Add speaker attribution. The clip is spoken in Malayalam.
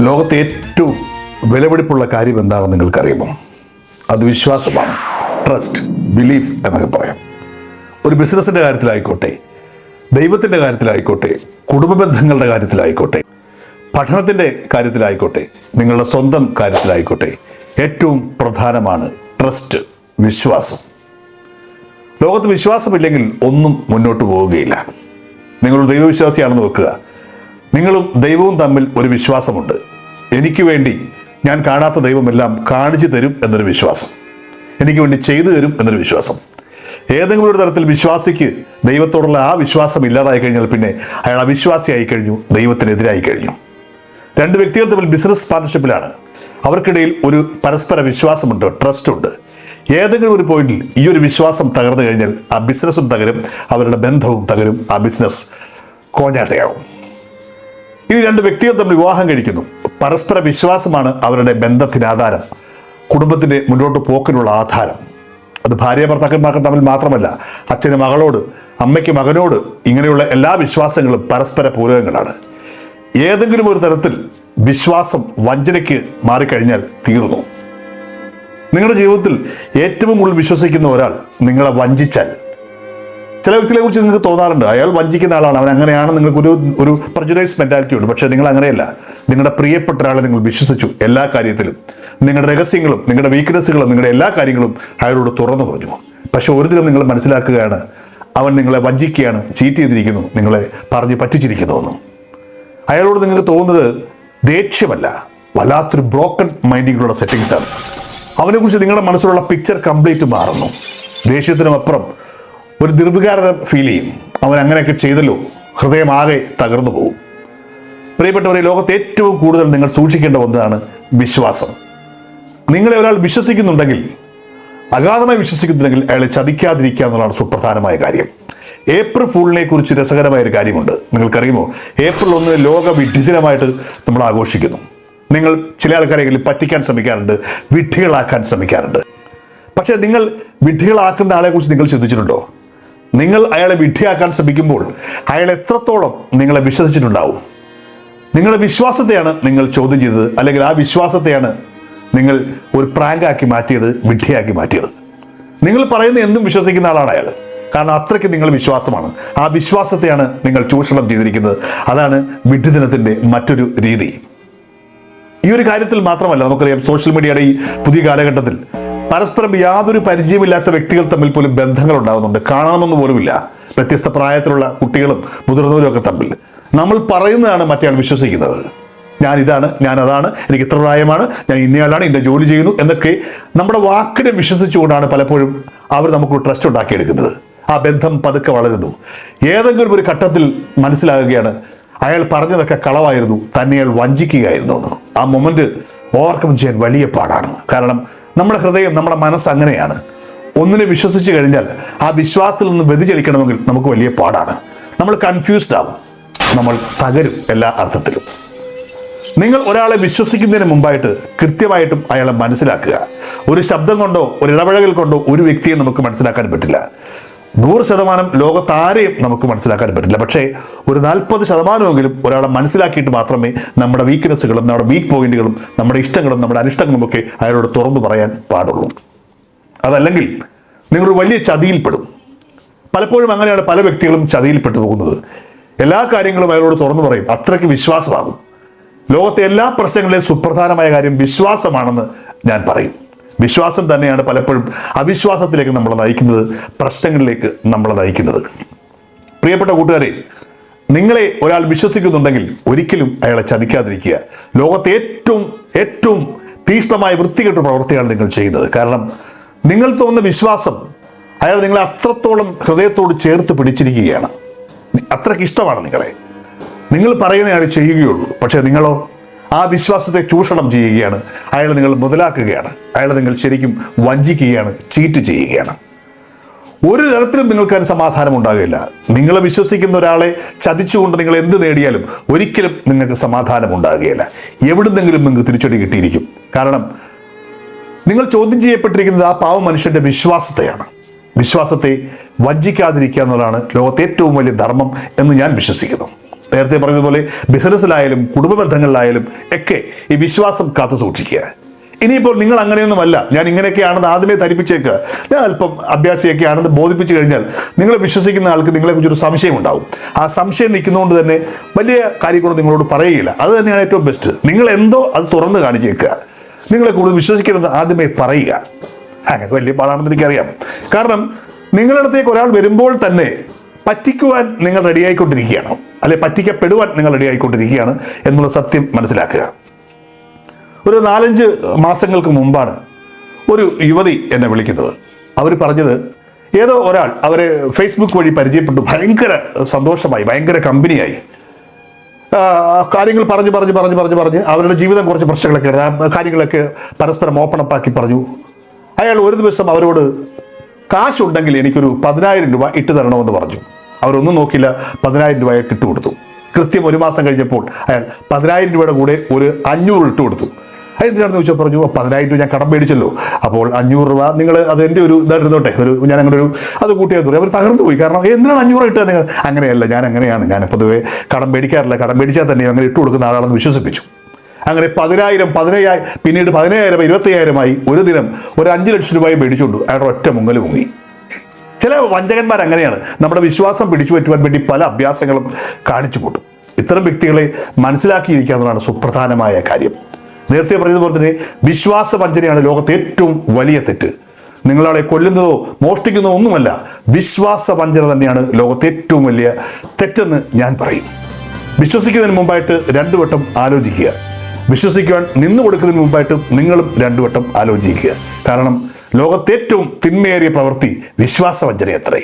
Speaker 1: ലോകത്തെ ഏറ്റവും വിലപിടിപ്പുള്ള കാര്യം എന്താണെന്ന് നിങ്ങൾക്കറിയുമോ? അത് വിശ്വാസമാണ്. ട്രസ്റ്റ് ബിലീഫ് എന്നൊക്കെ പറയാം. ഒരു ബിസിനസ്സിന്റെ കാര്യത്തിലായിക്കോട്ടെ ദൈവത്തിന്റെ കാര്യത്തിലായിക്കോട്ടെ കുടുംബ ബന്ധങ്ങളുടെ കാര്യത്തിലായിക്കോട്ടെ പഠനത്തിന്റെ കാര്യത്തിലായിക്കോട്ടെ നിങ്ങളുടെ സ്വന്തം കാര്യത്തിലായിക്കോട്ടെ ഏറ്റവും പ്രധാനമാണ് ട്രസ്റ്റ് വിശ്വാസം. ലോകത്ത് വിശ്വാസമില്ലെങ്കിൽ ഒന്നും മുന്നോട്ട് പോവുകയില്ല. നിങ്ങൾ ദൈവവിശ്വാസിയാണെന്ന് വെക്കുക നിങ്ങളും ദൈവവും തമ്മിൽ ഒരു വിശ്വാസമുണ്ട്. എനിക്ക് വേണ്ടി ഞാൻ കാണാത്ത ദൈവമെല്ലാം കാണിച്ചു തരും എന്നൊരു വിശ്വാസം. എനിക്ക് വേണ്ടി ചെയ്തു തരും എന്നൊരു വിശ്വാസം. ഏതെങ്കിലും ഒരു തരത്തിൽ വിശ്വാസിക്ക് ദൈവത്തോടുള്ള ആ വിശ്വാസം ഇല്ലാതായി കഴിഞ്ഞാൽ പിന്നെ അയാൾ അവിശ്വാസിയായി കഴിഞ്ഞു ദൈവത്തിനെതിരായി കഴിഞ്ഞു. രണ്ട് വ്യക്തികൾ തമ്മിൽ ബിസിനസ് പാർട്ണർഷിപ്പിലാണ് അവർക്കിടയിൽ ഒരു പരസ്പര വിശ്വാസമുണ്ട് ട്രസ്റ്റ് ഉണ്ട്. ഏതെങ്കിലും ഒരു പോയിന്റിൽ ഈ ഒരു വിശ്വാസം തകർന്നു കഴിഞ്ഞാൽ ആ ബിസിനസ്സും തകരും അവരുടെ ബന്ധവും തകരും ആ ബിസിനസ് കോഞ്ഞാട്ടയാവും ഇനി രണ്ട് വ്യക്തികൾ തമ്മിൽ വിവാഹം കഴിക്കുന്നു. പരസ്പര വിശ്വാസമാണ് അവരുടെ ബന്ധത്തിന് ആധാരം കുടുംബത്തിന്റെ മുന്നോട്ട് പോക്കിനുള്ള ആധാരം. അത് ഭാര്യ ഭർത്താക്കന്മാർക്ക് തമ്മിൽ മാത്രമല്ല അച്ഛന് മകളോട് അമ്മയ്ക്ക് മകനോട് ഇങ്ങനെയുള്ള എല്ലാ വിശ്വാസങ്ങളും പരസ്പര പൂരകങ്ങളാണ്. ഏതെങ്കിലും ഒരു തരത്തിൽ വിശ്വാസം വഞ്ചനയ്ക്ക് മാറിക്കഴിഞ്ഞാൽ തീർന്നു. നിങ്ങളുടെ ജീവിതത്തിൽ ഏറ്റവും കൂടുതൽ വിശ്വസിക്കുന്ന ഒരാൾ നിങ്ങളെ വഞ്ചിച്ചാൽ ചില വ്യക്തികളെ കുറിച്ച് നിങ്ങൾക്ക് തോന്നാറുണ്ട്. അയാൾ വഞ്ചിക്കുന്ന ആളാണ്. അവൻ അങ്ങനെയാണ്. നിങ്ങൾക്ക് ഒരു പ്രജുഡൈസ് മെന്റാലിറ്റി ഉണ്ട്. പക്ഷേ നിങ്ങൾ അങ്ങനെയല്ല. നിങ്ങളുടെ പ്രിയപ്പെട്ട ഒരാളെ നിങ്ങൾ വിശ്വസിച്ചു എല്ലാ കാര്യത്തിലും. നിങ്ങളുടെ രഹസ്യങ്ങളും നിങ്ങളുടെ വീക്ക്നെസ്സുകളും നിങ്ങളുടെ എല്ലാ കാര്യങ്ങളും അയാളോട് തുറന്നു പറഞ്ഞു. പക്ഷേ ഒരു ദിനം നിങ്ങൾ മനസ്സിലാക്കുകയാണ്. അവൻ നിങ്ങളെ വഞ്ചിക്കുകയാണ് ചീറ്റ് ചെയ്തിരിക്കുന്നു നിങ്ങളെ പറഞ്ഞ് പറ്റിച്ചിരിക്കുന്നുവെന്നും അയാളോട് നിങ്ങൾക്ക് തോന്നുന്നത് ദേഷ്യമല്ല. വല്ലാത്തൊരു ബ്രോക്കൺ മൈൻഡിങ്ങിലുള്ള സെറ്റിങ്സാണ് അവനെക്കുറിച്ച് നിങ്ങളുടെ മനസ്സിലുള്ള പിക്ചർ കംപ്ലീറ്റ് മാറുന്നു. ദേഷ്യത്തിനും അപ്പുറം ഒരു ദീർഘകാരത ഫീൽ ചെയ്യും. അവൻ അങ്ങനെയൊക്കെ ചെയ്തല്ലോ ഹൃദയമാകെ തകർന്നു പോകും. പ്രിയപ്പെട്ടവരെ ലോകത്ത് ഏറ്റവും കൂടുതൽ നിങ്ങൾ സൂക്ഷിക്കേണ്ട ഒന്നാണ് വിശ്വാസം. നിങ്ങളെ ഒരാൾ വിശ്വസിക്കുന്നുണ്ടെങ്കിൽ അഗാധമായി വിശ്വസിക്കുന്നുണ്ടെങ്കിൽ അയാളെ ചതിക്കാതിരിക്കുക എന്നുള്ളതാണ് സുപ്രധാനമായ കാര്യം. ഏപ്രിൽ ഫൂളിനെ കുറിച്ച് രസകരമായ ഒരു കാര്യമുണ്ട്. നിങ്ങൾക്കറിയുമോ? ഏപ്രിൽ ഒന്ന് ലോക വിഡിതരമായിട്ട് നമ്മൾ ആഘോഷിക്കുന്നു. നിങ്ങൾ ചില ആൾക്കാരെങ്കിലും പറ്റിക്കാൻ ശ്രമിക്കാറുണ്ട് വിഡ്ഢികളാക്കാൻ ശ്രമിക്കാറുണ്ട്. പക്ഷേ നിങ്ങൾ വിഡ്ഢികളാക്കുന്ന ആളെക്കുറിച്ച് നിങ്ങൾ ചിന്തിച്ചിട്ടുണ്ടോ? നിങ്ങൾ അയാളെ വിഡ്ഢിയാക്കാൻ ശ്രമിക്കുമ്പോൾ അയാൾ എത്രത്തോളം നിങ്ങളെ വിശ്വസിച്ചിട്ടുണ്ടാവും? നിങ്ങളുടെ വിശ്വാസത്തെയാണ് നിങ്ങൾ ചോദ്യം ചെയ്തത് അല്ലെങ്കിൽ ആ വിശ്വാസത്തെയാണ് നിങ്ങൾ ഒരു പ്രാങ്കാക്കി മാറ്റിയത് വിഡ്ഢിയാക്കി മാറ്റിയത്. നിങ്ങൾ പറയുന്ന എന്തും വിശ്വസിക്കുന്ന ആളാണ് അയാൾ. കാരണം അത്രയ്ക്ക് നിങ്ങൾ വിശ്വാസമാണ്. ആ വിശ്വാസത്തെയാണ് നിങ്ങൾ ചൂഷണം ചെയ്തിരിക്കുന്നത്. അതാണ് വിഡ്ഢിദിനത്തിന്റെ മറ്റൊരു രീതി. ഈ ഒരു കാര്യത്തിൽ മാത്രമല്ല നമുക്കറിയാം സോഷ്യൽ മീഡിയയുടെ ഈ പുതിയ കാലഘട്ടത്തിൽ പരസ്പരം യാതൊരു പരിചയമില്ലാത്ത വ്യക്തികൾ തമ്മിൽ പോലും ബന്ധങ്ങൾ ഉണ്ടാകുന്നുണ്ട് കാണണമെന്ന് പോലുമില്ല. വ്യത്യസ്ത പ്രായത്തിലുള്ള കുട്ടികളും മുതിർന്നവരും ഒക്കെ തമ്മിൽ. നമ്മൾ പറയുന്നതാണ് മറ്റേയാൾ വിശ്വസിക്കുന്നത്. ഞാൻ ഇതാണ് ഞാൻ അതാണ് എനിക്ക് ഇത്ര പ്രായമാണ് ഞാൻ ഇന്നയാളാണ് ഇന്ന ജോലി ചെയ്യുന്നു എന്നൊക്കെ നമ്മുടെ വാക്കിനെ വിശ്വസിച്ചുകൊണ്ടാണ് പലപ്പോഴും അവർ നമുക്ക് ട്രസ്റ്റ് ഉണ്ടാക്കിയെടുക്കുന്നത്. ആ ബന്ധം പതുക്കെ വളരുന്നു. ഏതെങ്കിലും ഒരു ഘട്ടത്തിൽ മനസ്സിലാകുകയാണ് അയാൾ പറഞ്ഞതൊക്കെ കളവായിരുന്നു തന്നെ അയാൾ വഞ്ചിക്കുകയായിരുന്നു എന്ന്. ആ മൊമെന്റ് ഓവർകം ചെയ്യാൻ വലിയ പാടാണ്. കാരണം നമ്മുടെ ഹൃദയം നമ്മുടെ മനസ്സ് അങ്ങനെയാണ്. ഒന്നിനെ വിശ്വസിച്ച് കഴിഞ്ഞാൽ ആ വിശ്വാസത്തിൽ നിന്ന് വ്യതിചലിക്കണമെങ്കിൽ നമുക്ക് വലിയ പാടാണ്. നമ്മൾ കൺഫ്യൂസ്ഡ് ആവും. നമ്മൾ തകരും എല്ലാ അർത്ഥത്തിലും. നിങ്ങൾ ഒരാളെ വിശ്വസിക്കുന്നതിന് മുമ്പായിട്ട് കൃത്യമായിട്ടും അയാളെ മനസ്സിലാക്കുക. ഒരു ശബ്ദം കൊണ്ടോ ഒരു ഇടപഴകൽ കൊണ്ടോ ഒരു വ്യക്തിയെ നമുക്ക് മനസ്സിലാക്കാൻ പറ്റില്ല. നൂറ് ശതമാനം ലോകത്താരെയും നമുക്ക് മനസ്സിലാക്കാൻ പറ്റില്ല. പക്ഷേ ഒരു നാൽപ്പത് ശതമാനമെങ്കിലും ഒരാളെ മനസ്സിലാക്കിയിട്ട് മാത്രമേ നമ്മുടെ വീക്ക്നെസ്സുകളും നമ്മുടെ വീക്ക് പോയിന്റുകളും നമ്മുടെ ഇഷ്ടങ്ങളും നമ്മുടെ അനിഷ്ടങ്ങളും ഒക്കെ അയാളോട് തുറന്നു പറയാൻ പാടുള്ളൂ. അതല്ലെങ്കിൽ നിങ്ങൾ വലിയ ചതിയിൽപ്പെടും. പലപ്പോഴും അങ്ങനെയാണ് പല വ്യക്തികളും ചതിയിൽപ്പെട്ടു പോകുന്നത്. എല്ലാ കാര്യങ്ങളും അയാളോട് തുറന്നു പറയും. അത്രയ്ക്ക് വിശ്വാസമാകും. ലോകത്തെ എല്ലാ പ്രശ്നങ്ങളിലെയും സുപ്രധാനമായ കാര്യം വിശ്വാസമാണെന്ന് ഞാൻ പറയും. വിശ്വാസം തന്നെയാണ് പലപ്പോഴും അവിശ്വാസത്തിലേക്ക് നമ്മളെ നയിക്കുന്നത് പ്രശ്നങ്ങളിലേക്ക് നമ്മളെ നയിക്കുന്നത്. പ്രിയപ്പെട്ട കൂട്ടുകാരെ നിങ്ങളെ ഒരാൾ വിശ്വസിക്കുന്നുണ്ടെങ്കിൽ ഒരിക്കലും അയാളെ ചതിക്കാതിരിക്കുക. ലോകത്തെ ഏറ്റവും ഏറ്റവും തീഷ്ണമായ വൃത്തികെട്ട പ്രവൃത്തിയാണ് നിങ്ങൾ ചെയ്യുന്നത്. കാരണം നിങ്ങൾ തോന്നുന്ന വിശ്വാസം അയാൾ നിങ്ങളെ അത്രത്തോളം ഹൃദയത്തോട് ചേർത്ത് പിടിച്ചിരിക്കുകയാണ്. അത്രയ്ക്ക് ഇഷ്ടമാണ് നിങ്ങളെ. നിങ്ങൾ പറയുന്നതാണ് ചെയ്യുകയുള്ളൂ. പക്ഷേ നിങ്ങളോ ആ വിശ്വാസത്തെ ചൂഷണം ചെയ്യുകയാണ്. അയാൾ നിങ്ങൾ മുതലാക്കുകയാണ്. അയാൾ നിങ്ങൾ ശരിക്കും വഞ്ചിക്കുകയാണ് ചീറ്റ് ചെയ്യുകയാണ്. ഒരു തരത്തിലും നിങ്ങൾക്ക് അതിന് സമാധാനം ഉണ്ടാകില്ല. നിങ്ങളെ വിശ്വസിക്കുന്ന ഒരാളെ ചതിച്ചുകൊണ്ട് നിങ്ങൾ എന്ത് നേടിയാലും ഒരിക്കലും നിങ്ങൾക്ക് സമാധാനം ഉണ്ടാകുകയില്ല. എവിടുന്നെങ്കിലും നിങ്ങൾക്ക് തിരിച്ചടി കിട്ടിയിരിക്കും. കാരണം നിങ്ങൾ ചോദ്യം ചെയ്യപ്പെട്ടിരിക്കുന്നത് ആ പാവ മനുഷ്യന്റെ വിശ്വാസത്തെയാണ്. വിശ്വാസത്തെ വഞ്ചിക്കാതിരിക്കുക എന്നുള്ളതാണ് ലോകത്തെ ഏറ്റവും വലിയ ധർമ്മം എന്ന് ഞാൻ വിശ്വസിക്കുന്നു. നേരത്തെ പറഞ്ഞതുപോലെ ബിസിനസ്സിലായാലും കുടുംബ ബന്ധങ്ങളിലായാലും ഒക്കെ ഈ വിശ്വാസം കാത്തു സൂക്ഷിക്കുക. ഇനിയിപ്പോൾ നിങ്ങൾ അങ്ങനെയൊന്നുമല്ല. ഞാൻ ഇങ്ങനെയൊക്കെയാണെന്ന് ആദ്യമേ ധരിപ്പിച്ചേക്ക്. ഞാൻ അല്പം അഭ്യാസിയൊക്കെ ആണെന്ന് ബോധിപ്പിച്ചു കഴിഞ്ഞാൽ നിങ്ങൾ വിശ്വസിക്കുന്ന ആൾക്ക് നിങ്ങളെക്കുറിച്ചൊരു സംശയം ഉണ്ടാവും. ആ സംശയം നിൽക്കുന്നതുകൊണ്ട് തന്നെ വലിയ കാര്യങ്ങളൊന്നും നിങ്ങളോട് പറയുകയില്ല. അത് തന്നെയാണ് ഏറ്റവും ബെസ്റ്റ് നിങ്ങൾ എന്തോ അത് തുറന്ന് കാണിച്ചേക്കുക. നിങ്ങളെ കൂടുതൽ വിശ്വസിക്കരുത് ആദ്യമേ പറയുക. അങ്ങനെ വലിയ പാടാണെന്ന് എനിക്കറിയാം. കാരണം നിങ്ങളുടെ അടുത്തേക്ക് ഒരാൾ വരുമ്പോൾ തന്നെ പറ്റിക്കുവാൻ നിങ്ങൾ റെഡിയായിക്കൊണ്ടിരിക്കുകയാണ് അല്ലെ പറ്റിക്കപ്പെടുവാൻ നിങ്ങൾ റെഡിയായിക്കൊണ്ടിരിക്കുകയാണ് എന്നുള്ള സത്യം മനസ്സിലാക്കുക. ഒരു നാലഞ്ച് മാസങ്ങൾക്ക് മുമ്പാണ് ഒരു യുവതി എന്നെ വിളിക്കുന്നത്. അവർ പറഞ്ഞത് ഏതോ ഒരാൾ അവരെ ഫേസ്ബുക്ക് വഴി പരിചയപ്പെട്ടു. ഭയങ്കര സന്തോഷമായി ഭയങ്കര കമ്പനിയായി. കാര്യങ്ങൾ പറഞ്ഞ് പറഞ്ഞ് പറഞ്ഞ് പറഞ്ഞ് പറഞ്ഞ്. അവരുടെ ജീവിതം കുറച്ച് പ്രശ്നങ്ങളൊക്കെ കാര്യങ്ങളൊക്കെ പരസ്പരം ആക്കി പറഞ്ഞു. അയാൾ ഒരു ദിവസം അവരോട് കാശുണ്ടെങ്കിൽ എനിക്കൊരു പതിനായിരം രൂപ ഇട്ട് തരണമെന്ന് പറഞ്ഞു. അവരൊന്നും നോക്കില്ല പതിനായിരം രൂപ അയാൾക്ക് ഇട്ട് കൊടുത്തു കൃത്യം ഒരു മാസം കഴിഞ്ഞപ്പോൾ അയാൾ പതിനായിരം രൂപയുടെ കൂടെ ഒരു അഞ്ഞൂറ് ഇട്ട് കൊടുത്തു. അതെന്തിനാണെന്ന് ചോദിച്ചാൽ പറഞ്ഞു "ഓ, പതിനായിരം രൂപ ഞാൻ കടം മേടിച്ചല്ലോ. അപ്പോൾ അഞ്ഞൂറ് രൂപ നിങ്ങൾ അത് എന്റെ ഒരു ഇതായിരുന്നോട്ടെ ഒരു ഞാൻ അങ്ങനെ ഒരു അത് കൂട്ടിയാൽ തോന്നി അവർ തകർന്നു പോയി. കാരണം എന്തിനാണ് അഞ്ഞൂറ് ഇട്ടത് നിങ്ങൾ? അങ്ങനെയല്ല ഞാൻ അങ്ങനെയാണ്. ഞാൻ പൊതുവെ കടം മേടിക്കാറില്ല. കടം മേടിച്ചാൽ തന്നെ അങ്ങനെ ഇട്ട് കൊടുക്കുന്ന ആളാണെന്ന് വിശ്വസിപ്പിച്ചു. അങ്ങനെ പതിനായിരം പതിനയ്യായിരം പിന്നീട് പതിനയ്യായിരം ഇരുപത്തയ്യായിരമായി ഒരു ദിനം ഒരു അഞ്ച് ലക്ഷം രൂപയും മേടിച്ചുകൊണ്ടു അയാളുടെ ഒറ്റ മുങ്ങൽ മുങ്ങി. ചില വഞ്ചകന്മാർ അങ്ങനെയാണ്. നമ്മുടെ വിശ്വാസം പിടിച്ചു പറ്റുവാൻ വേണ്ടി പല അഭ്യാസങ്ങളും കാണിച്ചു കൂട്ടും. ഇത്തരം വ്യക്തികളെ മനസ്സിലാക്കിയിരിക്കുക എന്നതാണ് സുപ്രധാനമായ കാര്യം. നേരത്തെ പറഞ്ഞതുപോലെ തന്നെ വിശ്വാസ വഞ്ചനയാണ് ലോകത്തെ ഏറ്റവും വലിയ തെറ്റ്. നിങ്ങളാളെ കൊല്ലുന്നതോ മോഷ്ടിക്കുന്നതോ ഒന്നുമല്ല വിശ്വാസ വഞ്ചന തന്നെയാണ് ലോകത്തെ ഏറ്റവും വലിയ തെറ്റെന്ന് ഞാൻ പറയും വിശ്വസിക്കുന്നതിന് മുമ്പായിട്ട് രണ്ടു വട്ടം ആലോചിക്കുക. വിശ്വസിക്കുവാൻ നിന്നു കൊടുക്കുന്നതിന് മുമ്പായിട്ടും നിങ്ങളും രണ്ടു വട്ടം ആലോചിക്കുക. കാരണം ലോകത്തെ തിന്മേറിയ പ്രവൃത്തി വിശ്വാസവഞ്ചന അത്രേ